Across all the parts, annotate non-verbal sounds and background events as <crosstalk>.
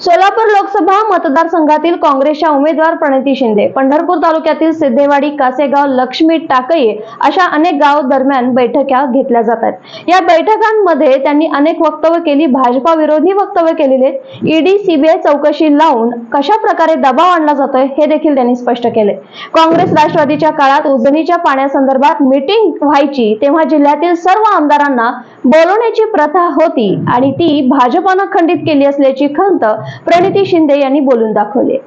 सोलापूर लोकसभा मतदारसंघातील काँग्रेसच्या उमेदवार प्रणिती शिंदे पंढरपूर तालुक्यातील सिद्धेवाडी कासेगाव लक्ष्मी टाकये अशा अनेक गाव दरम्यान बैठका घेतल्या जातात. या बैठकांमध्ये त्यांनी अनेक वक्तव्य केली भाजपा विरोधी वक्तव्य केलेले ईडी सीबीआय चौकशी लावून कशा प्रकारे दबाव आणला जातोय हे देखील त्यांनी स्पष्ट केले. काँग्रेस राष्ट्रवादीच्या काळात उजनीच्या पाण्यासंदर्भात मीटिंग व्हायची तेव्हा जिल्ह्यातील सर्व आमदारांना बोलवण्याची प्रथा होती आणि ती भाजपानं खंडित केली असल्याची खंत प्रणिती शिंदे यांनी बोलून दाखवले.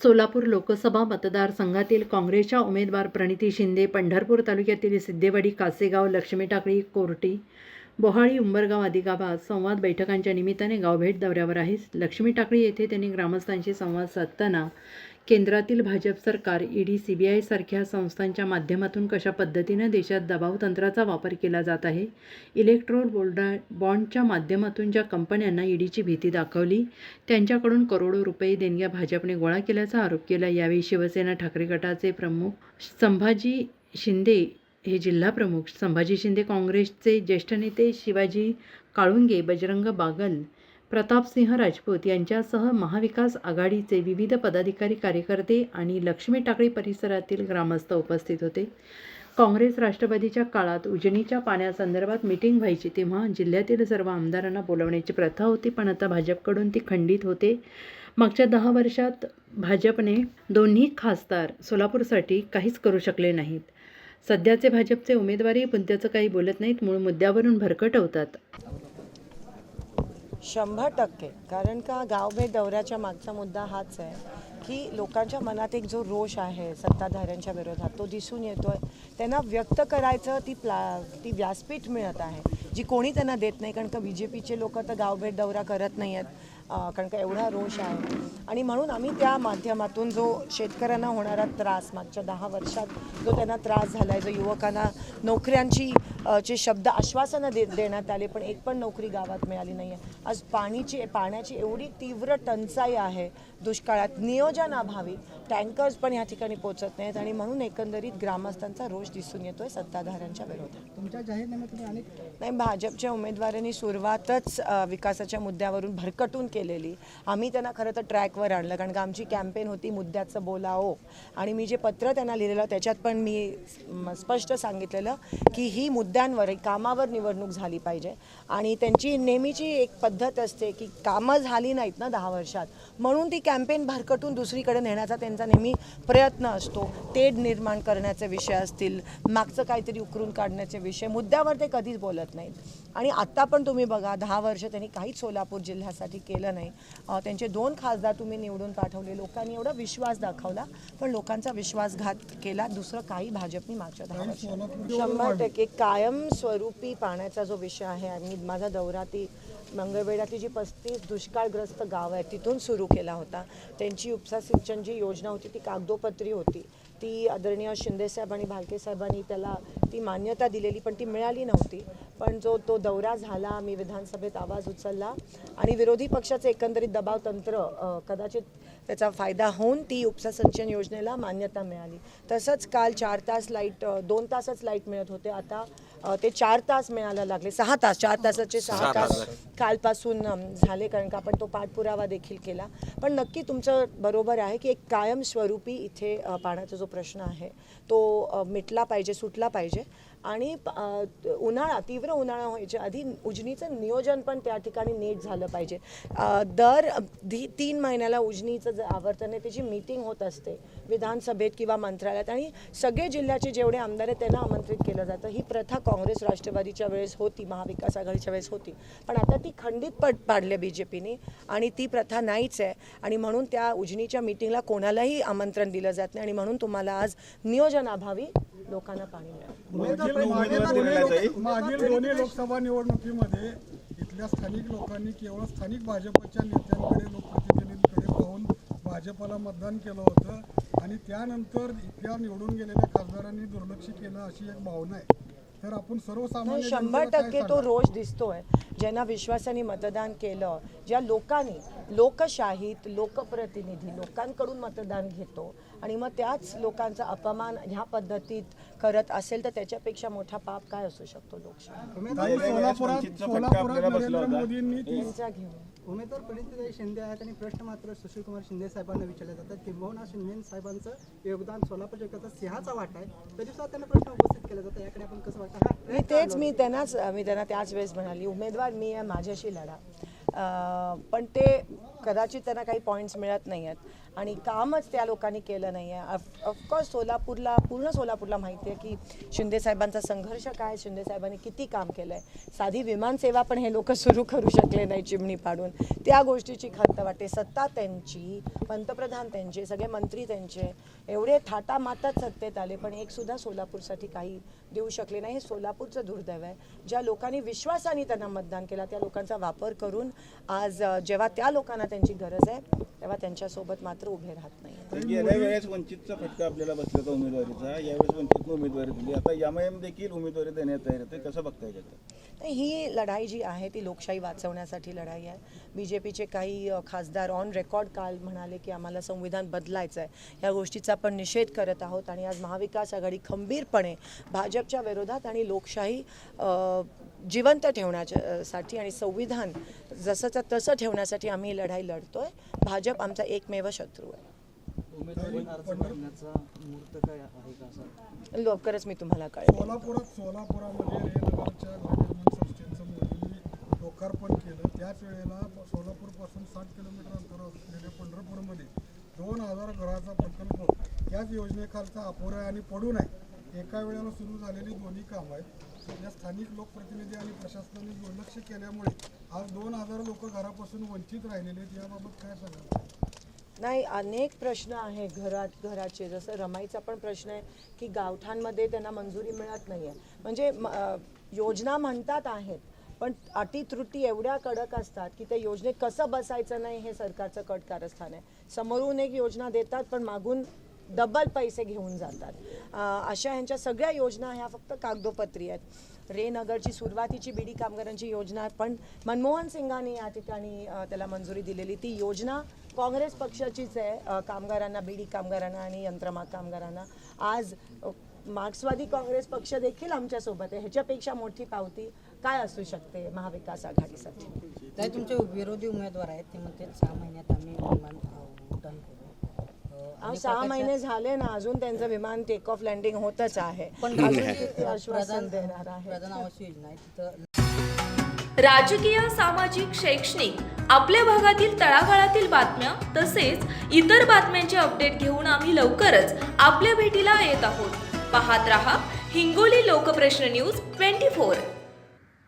सोलापूर लोकसभा मतदारसंघातील काँग्रेसच्या उमेदवार प्रणिती शिंदे पंढरपूर तालुक्यातील सिद्धेवाडी कासेगाव लक्ष्मी टाकळी कोर्टी बोहाळी उंबरगाव आदी गावात संवाद बैठकांच्या निमित्ताने गावभेट दौऱ्यावर आहे लक्ष्मी टाकळी येथे त्यांनी ग्रामस्थांशी संवाद साधताना केंद्रातील भाजप सरकार ईडी सी बी आयसारख्या संस्थांच्या माध्यमातून कशा पद्धतीनं देशात दबाव तंत्राचा वापर केला जात आहे? इलेक्ट्रोल बोल्डा बॉन्डच्या माध्यमातून ज्या कंपन्यांना ईडीची भीती दाखवली त्यांच्याकडून करोडो रुपये देणग्या भाजपने गोळा केल्याचा आरोप केला. यावेळी शिवसेना ठाकरे गटाचे प्रमुख संभाजी शिंदे हे जिल्हा प्रमुख. संभाजी शिंदे काँग्रेसचे ज्येष्ठ नेते शिवाजी काळुंगे बजरंग बागल प्रतापसिंह राजपूत यांच्यासह महाविकास आघाडीचे विविध पदाधिकारी कार्यकर्ते आणि लक्ष्मी टाकळी परिसरातील ग्रामस्थ उपस्थित होते. काँग्रेस राष्ट्रवादीच्या काळात उजनीच्या पाण्यासंदर्भात मिटिंग व्हायची तेव्हा जिल्ह्यातील सर्व आमदारांना बोलवण्याची प्रथा होती पण आता भाजपकडून ती खंडित होते. मागच्या दहा वर्षात भाजपने दोन्ही खासदार सोलापूरसाठी काहीच करू शकले नाहीत. सध्याचे भाजपचे उमेदवारही पुंत्याचं काही बोलत नाहीत मूळ मुद्द्यावरून भरकटवतात शंभर टक्के. कारण का गावभेट दौऱ्याच्या मागचा मुद्दा हाच आहे की लोकांच्या मनात एक जो रोष आहे सत्ताधाऱ्यांच्या विरोधात तो दिसून येतो आहे त्यांना व्यक्त करायचं ती प्ला ती व्यासपीठ मिळत आहे जी कोणी त्यांना देत नाही. कारण का बी जे पीचे लोक तर गावभेट दौरा करत नाही आहेत कारण का एवढा रोष आहे. आणि म्हणून आम्ही त्या माध्यमातून जो शेतकऱ्यांना होणारा त्रास मागच्या दहा वर्षात जो त्यांना त्रास झाला आहे जो युवकांना नोकऱ्यांची चे शब्द आश्वासनं दे देण्यात आले पण एक पण नोकरी गावात मिळाली नाही आहे आज पाणीची पाण्याची एवढी तीव्र टंचाई आहे दुष्काळात. नियोजनाभावी टँकर्स पण या ठिकाणी पोचत नाहीत आणि म्हणून एकंदरीत ग्रामस्थांचा रोष दिसून येतोय सत्ताधाऱ्यांच्या विरोधात. तुमच्या जाहीरनाम्यात नाही भाजपच्या उमेदवारांनी सुरुवातच विकासाच्या मुद्द्यावरून भरकटून केलेली. आम्ही त्यांना खरं तर ट्रॅकवर आणलं कारण का आमची कॅम्पेन होती मुद्द्याचं बोलाओ आणि मी जे पत्र त्यांना लिहिलेलं त्याच्यात पण मी स्पष्ट सांगितलेलं की ही मुद्द्यांवर कामावर निवडणूक झाली पाहिजे. आणि त्यांची नेहमीची एक पद्धत असते की कामं झाली नाहीत ना दहा वर्षात म्हणून ती कॅम्पेन भरकटून दुसरीकडे नेण्याचा त्यांचा नेहमी प्रयत्न असतो. तेढ निर्माण करण्याचे विषय असतील मागचं काहीतरी उकरून काढण्याचे विषय मुद्द्यावर ते कधीच बोलत नाहीत. आणि आत्ता पण तुम्ही बघा दहा वर्ष त्यांनी काहीच सोलापूर जिल्ह्यासाठी केलं नाही. त्यांचे दोन खासदार तुम्ही निवडून पाठवले लोकांनी एवढा विश्वास दाखवला पण लोकांचा विश्वासघात केला दुसरं काही भाजपनी मागच्या दहा वर्षात. शंभर टक्के कायमस्वरूपी पाण्याचा जो विषय आहे आणि माझा दौरा ती मंगळवेढ्यातली जी पस्तीस दुष्काळग्रस्त गाव आहे तिथून सुरू केला होता. त्यांची उपसा सिंचन जी योजना होती ती कागदोपत्री होती. ती आदरणीय शिंदेसाहेब आणि भालके साहेबांनी त्याला ती मान्यता दिलेली पण ती मिळाली नव्हती. पण जो तो दौरा झाला मी विधानसभेत आवाज उचलला आणि विरोधी पक्षाचे एकंदरीत दबाव तंत्र कदाचित त्याचा फायदा होऊन ती उपसा सिंचन योजनेला मान्यता मिळाली. तसंच काल चार तास लाइट दोन तासच लाइट मिळत होते. आता ते चार तास मिळायला लागले. सहा तास चार तासाचे सहा तास कालपासून झाले कारण का आपण तो पाठपुरावा देखील केला. पण नक्की तुमचं बरोबर आहे की एक कायमस्वरूपी इथे पाण्याचा जो प्रश्न आहे तो मिटला पाहिजे सुटला पाहिजे. आणि उन्हाळा तीव्र उन्हाळा व्हायच्या आधी उजनीचं नियोजन पण त्या ठिकाणी नीट झालं पाहिजे. दर धी तीन महिन्याला उजनीचं जे आवर्तन आहे त्याची मीटिंग होत असते विधानसभेत किंवा मंत्रालयात आणि सगळे जिल्ह्याचे जेवढे आमदार आहेत त्यांना आमंत्रित केलं जातं. ही प्रथा काँग्रेस राष्ट्रवादीच्या वेळेस होती महाविकास आघाडीच्या वेळेस होती. पण आता ती खंडित पड पाडली बी जे पीने आणि ती प्रथा नाहीच आहे. आणि म्हणून त्या उजनीच्या मीटिंगला कोणालाही आमंत्रण दिलं जात नाही आणि म्हणून तुम्हाला आज नियोजनाभावी लोकांना पाणी मिळालं. मागील दोन्ही लोकसभा निवडणुकीमध्ये इथल्या स्थानिक लोकांनी केवळ स्थानिक भाजपच्या नेत्यांकडे लोकप्रतिनिधींकडे पाहून भाजपला मतदान केलं होतं. आणि त्यानंतर इथल्या निवडून गेलेल्या खासदारांनी दुर्लक्ष केलं अशी एक भावना आहे. तर आपण सर्वसामान्य शंभर टक्के तो? रोष दिसतोय ज्यांना विश्वासाने मतदान केलं ज्या लोकांनी लोकशाहीत लोकप्रतिनिधी लोकांकडून मतदान घेतो आणि मग त्याच लोकांचा अपमान ह्या पद्धतीत करत असेल तर त्याच्यापेक्षा मोठा पाप काय असू शकतो लोकशाही उमेदवार प्रणितीताई शिंदे आहेत आणि प्रश्न मात्र सुशीलकुमार शिंदे साहेबांना विचारले जातात. किंबहुना शिंदे साहेबांचं योगदान सोलापूर जिल्ह्याचा सिंहाचा वाटा आहे. तरी सुद्धा त्यांना प्रश्न उपस्थित केला जातो याकडे आपण कसं वाटतं? हा मी तेच मी त्यांनाच मी त्यांना त्याच वेळेस म्हणाली उमेदवार मी आहे माझ्याशी लढा. पण ते कदाचित त्यांना काही पॉईंट्स मिळत नाही आहेत आणि कामच त्या लोकांनी केलं नाही आहे ऑफकोर्स सोलापूरला पूर्ण सोलापूरला माहिती आहे की शिंदे साहेबांचा संघर्ष काय? शिंदे साहेबांनी किती काम केलं आहे साधी विमानसेवा पण हे लोक सुरू करू शकले नाही चिमणी पाडून. त्या गोष्टीची खंत वाटते सत्ता त्यांची पंतप्रधान त्यांचे सगळे मंत्री त्यांचे एवढे थाटामाटात सत्तेत आले. पण एकसुद्धा सोलापूरसाठी काही देऊ शकले नाही. हे सोलापूरचं दुर्दैव आहे. ज्या लोकांनी विश्वासाने त्यांना मतदान केला त्या लोकांचा वापर करून आज जेव्हा त्या लोकांना त्यांची गरज आहे तेव्हा त्यांच्यासोबत मात्र उभे राहत नाही गेल्या वेळेस वंचितचा फटका आपल्याला बसला होता उमेदवारीचा यावेळेस वंचितनं उमेदवारी दिली. आता एम देखील उमेदवारी देण्यात तयार आहे कसं बघता येईल तर ही लढाई जी आहे ती लोकशाही वाचवण्यासाठी लढाई आहे. बी जे पीचे काही खासदार ऑन रेकॉर्ड काल म्हणाले की आम्हाला संविधान बदलायचं आहे या गोष्टीचा आपण निषेध करत आहोत आणि आज महाविकास आघाडी खंबीरपणे भाजपच्या विरोधात आणि लोकशाही जिवंत ठेवण्यासाठी आणि संविधान जसंचं तसं ठेवण्यासाठी आम्ही ही लढाई आहे भाजप आमचा एकमेव शत्रू आहे. लवकरच मी तुम्हाला कळेल. सोलापुरात सोलापुरामध्ये रेनगरच्या गृहनिर्माण संस्थेचं मोदींनी लोकार्पण केलं. त्याच वेळेला सोलापूरपासून साठ किलोमीटर अंतरावर असलेल्या पंढरपूरमध्ये दोन हजार घराचा प्रकल्प. याच योजनेखालचा अपुरा आहे आणि पडून आहे एका वेळेला सुरू झालेली दोन्ही कामं आहेत. या स्थानिक लोकप्रतिनिधी आणि प्रशासनाने दुर्लक्ष केल्यामुळे आज दोन हजार लोक घरापासून वंचित राहिलेले आहेत. याबाबत काय सांगाल? नाही अनेक प्रश्न आहे घरात घराचे. जसं रमाईचा पण प्रश्न आहे की गावठांमध्ये त्यांना मंजुरी मिळत नाही आहे म्हणजे म- अ, योजना म्हणतात आहेत पण अटी त्रुटी एवढ्या कडक असतात की त्या योजनेत कसं बसायचं नाही हे सरकारचं कट कारस्थान आहे. समोरून एक योजना देतात पण मागून डबल पैसे घेऊन जातात. अ, अशा ह्यांच्या सगळ्या योजना ह्या फक्त कागदोपत्री आहेत. रेनगरची सुरुवातीची बीडी कामगारांची योजना पण मनमोहन सिंगाने या ठिकाणी त्याला मंजुरी दिलेली. ती योजना काँग्रेस पक्षाचीच आहे. कामगारांना बीडी कामगारांना आणि यंत्रमाग कामगारांना. आज मार्क्सवादी काँग्रेस पक्ष देखील आमच्यासोबत आहे. ह्याच्यापेक्षा मोठी पावती काय असू शकते महाविकास आघाडीसाठी? तुमचे विरोधी उमेदवार आहेत ते म्हणते सहा महिन्यात आम्ही विमान अ, उड्डाण करू अ, अहो, सहा महिने झाले ना अजून त्यांचं विमान टेक ऑफ लँडिंग होतच आहे. पण अजून <laughs> आश्वासन देणार आहे. प्रधान आवास योजना आहे. तिथं राजकीय सामाजिक शैक्षणिक आपल्या भागातील तळागाळातील बातम्या तसेच इतर बातम्यांचे अपडेट घेऊन आम्ही लवकरच आपल्या भेटीला येत आहोत. पाहत रहा Hingoli Lokprashna news twenty four.